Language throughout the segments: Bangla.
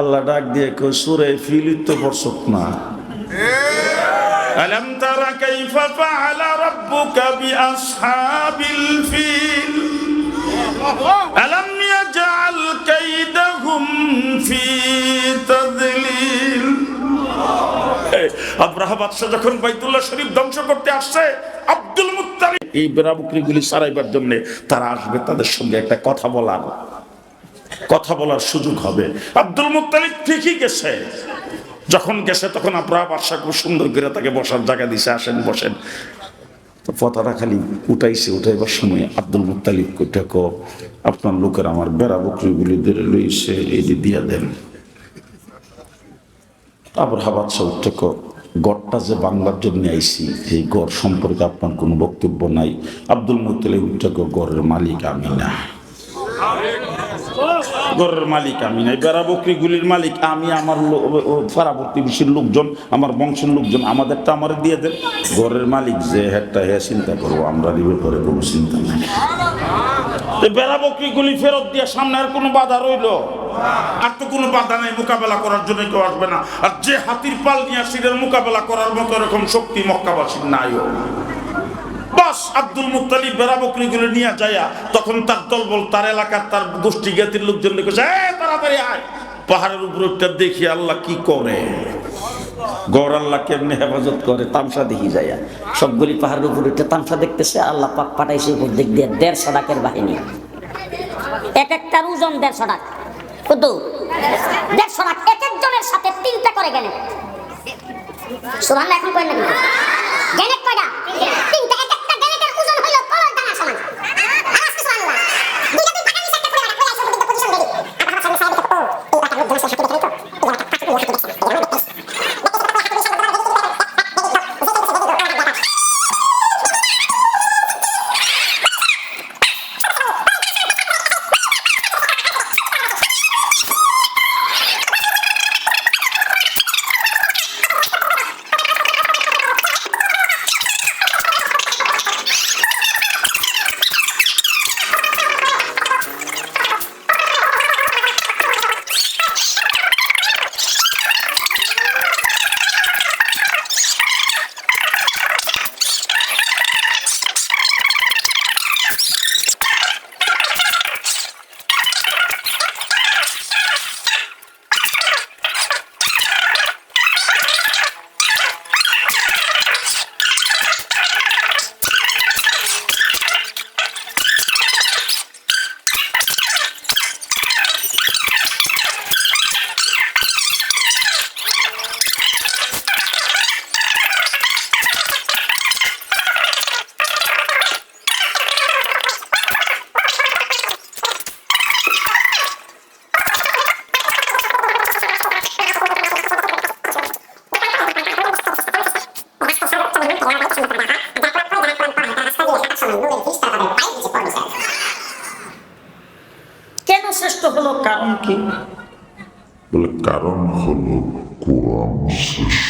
আল্লাহ ডাক দিয়ে কই সুরে ফিলিত তো পড়ছত না ألم تر كيف فعل ربك بأصحاب الفيل ألم يجعل كيدهم في تضليل আব্রাহা বাদশাহ যখন বাইতুল্লাহ শরীফ ধ্বংস করতে আসছে আব্দুল মুত্তালিব এই বেড়াবুকরিগুলি সারাইবার জন্য তারা আসবে তাদের সঙ্গে একটা কথা বলার কথা বলার সুযোগ হবে। আব্দুল মুত্তালিব ঠিকই গেছে। যখন গেছে তখন আপনারা বাদশাহ খুব সুন্দর করে তাকে বসার জায়গা দিছে, আসেন, বসেন। তো পতাটা খালি উঠাইছে, উঠাইবার সময় আব্দুল মুত্তালিব কইটা আপনার লোকের আমার বেড়া বকরিগুলি ধরে এই যে দিয়া দেন। আবার হাবাদ উঠে গড়টা যে বাংলার জন্য আইছি, এই গড় সম্পর্কে আপনার কোনো বক্তব্য নাই। আব্দুল মুত্তালিব উঠে গড়ের মালিক আমি না। গরের মালিক আমি নাই বেড়া বকরিগুলির মালিক আমি, আমার পাড়া প্রতিবেশীর লোকজন, আমার বংশের লোকজন, আমাদেরটা আমার দিয়ে দেন। ঘরের মালিক যে একটা হ্যাঁ চিন্তা করব আমরা দিবে করে কোনো চিন্তা নাই। বেড়া বকরিগুলি ফেরত দিয়ে সামনে আর কোনো বাধা রইল? আর তো কোনো বাধা নাই মোকাবেলা করার জন্য কেউ আসবে না। আর যে হাতির পাল নিয়ে আসিলেন, মোকাবেলা করার মতো এরকম শক্তি মক্কাবাসীর নাইও। বাস আব্দুল মুক্তালিব বেড়া বকরিগুলো নিয়ে যায়া তখন তার দলবল তার এলাকার তার গোষ্ঠী জ্ঞাতির লোকজন লিখেছে "এ, তাড়াতাড়ি আয়। পাহাড়ের উপর একটা দেখি আল্লাহ কি করে। গৌর আল্লাহ কেমনে হেফাজত করে তামসা দেখি যাইয়া। সবগুলি পাহাড়ের উপর উঠে তামসা দেখতেছে আল্লাহ পাক পাঠাইছে উপর দিক দিয়ে দেড়শো ডাকের বাহিনী। এক একটার ওজন দেড়শো টাকা কত? দেড়শো টাকা এক একজনের সাথে তিনটা করে গেলে। সুরান এখন কয় নাকি? গেনেট কয়টা? কেন শ্রেষ্ঠ হলো কারণ কি বলে কারণ হলো কোরআন শ্রেষ্ঠ Kur'an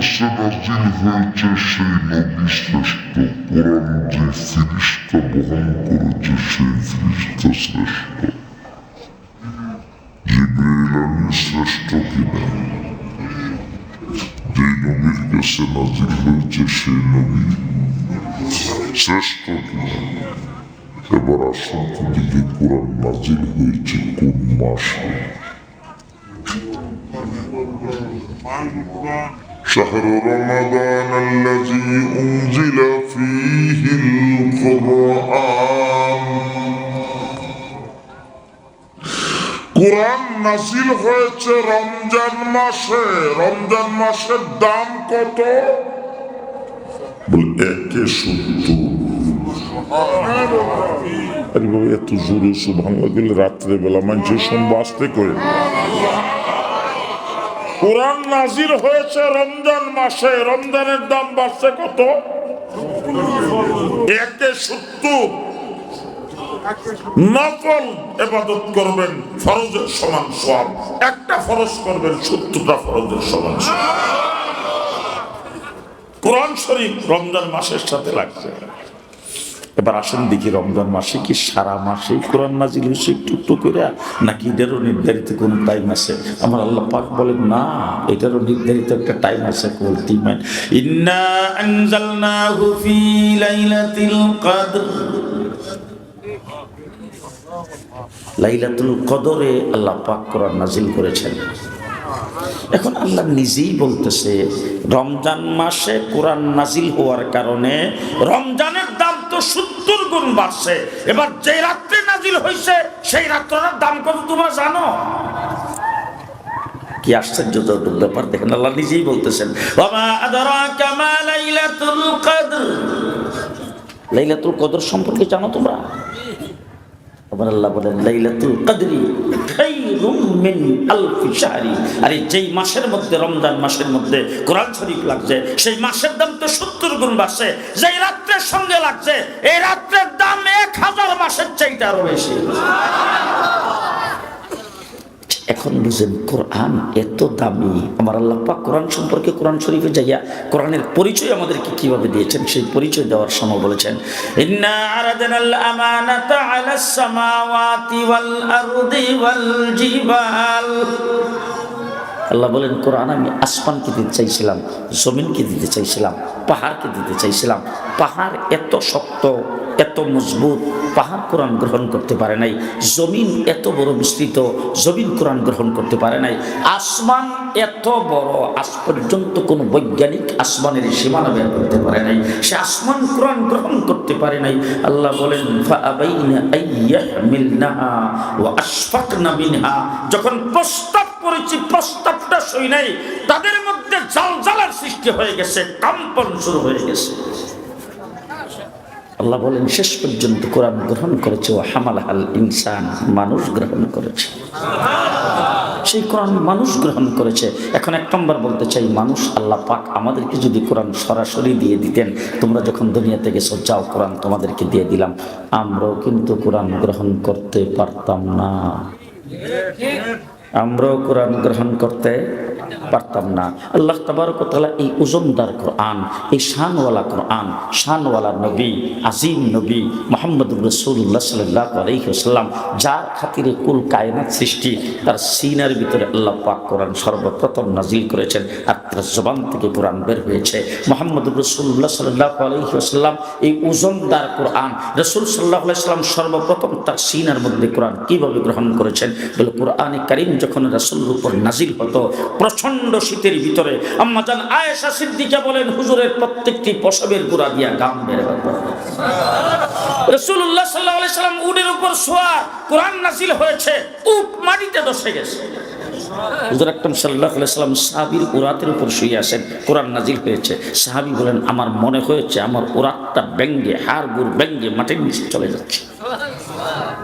Questa energia invece l'ho vista scorporando e finisca ancora che si è finita stessa. Gibril Stokina. Deinomi che se la dirige se nomi. Stokina. Ever assunto di Vipura Nazil Hoyce Kurmashi. Thank you. নাজিল হয়েছে কোন মাসে شهر رمضان الذي أنزل فيه القرآن কোরআন নাসিল হয়েছে রমজান মাসে রমজান মাসের দাম কত বলে একে সত্তর আরে বাবা এত জোরে সুভাঙ্গা দিলে রাত্রে বেলা মানুষের শুনবো আসতে করে কোরআন নাজির হয়েছে রমজান মাসে। রমজানের দাম বাড়ছে কত? একে সত্তর। নকল এবাদত করবেন, ফরজের সমান সব একটা ফরজ করবেন, সত্তরটা ফরজের সমান। কোরআন শরীফ রমজান মাসের সাথে লাগছে। এবার আসেন দেখি রমজান মাসে কি সারা মাসে কোরআন নাজিল হয়েছে একটু একটু করে নাকি এটারও নির্ধারিত কোন টাইম আছে? আমার আল্লাহ পাক বলেন, না এটারও নির্ধারিত একটা টাইম আছে ইন্না আনজালনাহু ফি লাইলাতিল কদর। লাইলাতুল কদরে আল্লাহ পাক কোরআন নাজিল করেছেন। এখন আল্লাহ নিজেই বলতেছে, রমজান মাসে কোরআন নাজিল হওয়ার কারণে তো সত্তর গুণ বাড়ছে। এবার যে রাত্রে নাজিল হয়েছে সেই রাত্রটার দাম কত তোমরা জানো? কি আশ্চর্য ব্যাপার, দেখেন আল্লাহ নিজেই বলতেছেন লাইলাতুল কদর সম্পর্কে জানো তোমরা? আবার আল্লাহ বলেন, লাইলাতুল কদরি মিন আলফি শাহরি। আরে, যেই মাসের মধ্যে, রমজান মাসের মধ্যে কোরআন শরীফ লাগছে, সেই মাসের দাম তো সত্তর গুণ বাড়ছে, যেই রাত্রের সঙ্গে লাগছে, এই রাত্রের দাম এক হাজার মাসের চাইতে আরও বেশি। এখন বুঝেন, কোরআন এত দামি। আমার আল্লাহ পাক কোরআন সম্পর্কে কোরআন শরীফে যাইয়া কোরআনের পরিচয় আমাদেরকে কীভাবে দিয়েছেন, সেই পরিচয় দেওয়ার সময় বলেছেন আল্লাহ বলেন, কোরআন আমি আসমানকে দিতে চাইছিলাম, জমিনকে দিতে চাইছিলাম, পাহাড়কে দিতে চাইছিলাম। পাহাড় এত শক্ত, এত মজবুত পাহাড় কোরআন গ্রহণ করতে পারে নাই, জমিন এত বড় বিস্তৃত, জমিন কোরআন গ্রহণ করতে পারে নাই, আসমান এত বড়, আজ পর্যন্ত কোনো বৈজ্ঞানিক আসমানের সীমানা বের করতে পারে নাই, সে আসমান কোরআন গ্রহণ করতে পারে নাই। আল্লাহ বলেন যখন প্রস্তাব করেছি, প্রস্তাবটা সই নাই, তাদের মধ্যে জালজালার সৃষ্টি হয়ে গেছে, কম্পন শুরু হয়ে গেছে। আল্লাহ বলেন, শেষ পর্যন্ত কোরআন গ্রহণ করেছে, ও হামাল হাল ইনসান, মানুষ গ্রহণ করেছে। সেই কোরআন মানুষ গ্রহণ করেছে। এখন এক নম্বর বলতে চাই, মানুষ আল্লাহ পাক আমাদেরকে যদি কোরআন সরাসরি দিয়ে দিতেন, তোমরা যখন দুনিয়াতে গেছো, যাও, কোরআন তোমাদেরকে দিয়ে দিলাম। আমরাও কিন্তু কোরআন গ্রহণ করতে পারতাম না। আমরাও কোরআন গ্রহণ করতে পারতাম না। আল্লাহ তাবারকতালা এই ওজনদার কোরআন, এই শানওয়ালা কোরআন, শানওয়ালা নবী, আজিম নবী মোহাম্মদ রসুল্লাহ সাল্লাহ যার খাতিরে কুল কায়নাত সৃষ্টি, তার সিনার ভিতরে আল্লাহ পাক কোরআন সর্বপ্রথম নাজিল করেছেন আর তার জবান থেকে কোরআন বের হয়েছে। মোহাম্মদ রসুল্লাহ সাল্লাহ এই ওজনদার কোরআন, রসুল সাল্লাহ আলাইসাল্লাম সর্বপ্রথম তার সিনার মধ্যে কোরআন কীভাবে গ্রহণ করেছেন? বলে কোরআনে কারিম যখন উপর নাজিল হতো প্রচণ্ড শীতের ভিতরে। আম্মা জান আয়েশা সিদ্দিকা বলেন, হুজুরের প্রত্যেকটি পশবের গুড়া দিয়া গাম হতো রসুল্লাহ সাল্লাহ সাল্লাম উটের উপর শোয়া কোরআন নাজিল হয়েছে, উট মাটিতে দশে গেছে। আমার মনে হয়েছে, আমার উরাতটা ব্যঙ্গে হাড় গুড় ব্যঙ্গে মাটির নিচে চলে যাচ্ছে।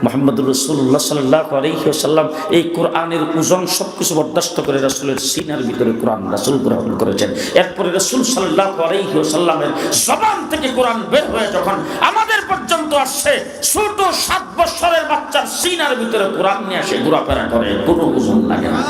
মোহাম্মদ রসুল্লাহ সাল্লাহ আলহিহাসাল্লাম এই কোরআনের ওজন সব কিছু বরদাস্ত করে রাসুলের সিনার ভিতরে কোরআন রাসুল গ্রহণ করেছেন। এরপরে রসুল সাল্লাহ আলহিহাসাল্লামের জবান থেকে কোরআন বের হয়ে যখন আমাদের পর্যন্ত আসছে, ছোট সাত বছরের বাচ্চার সিনার ভিতরে কোরআন নিয়ে আসে ঘোরাফেরা করে, কোনো ওজন লাগে না।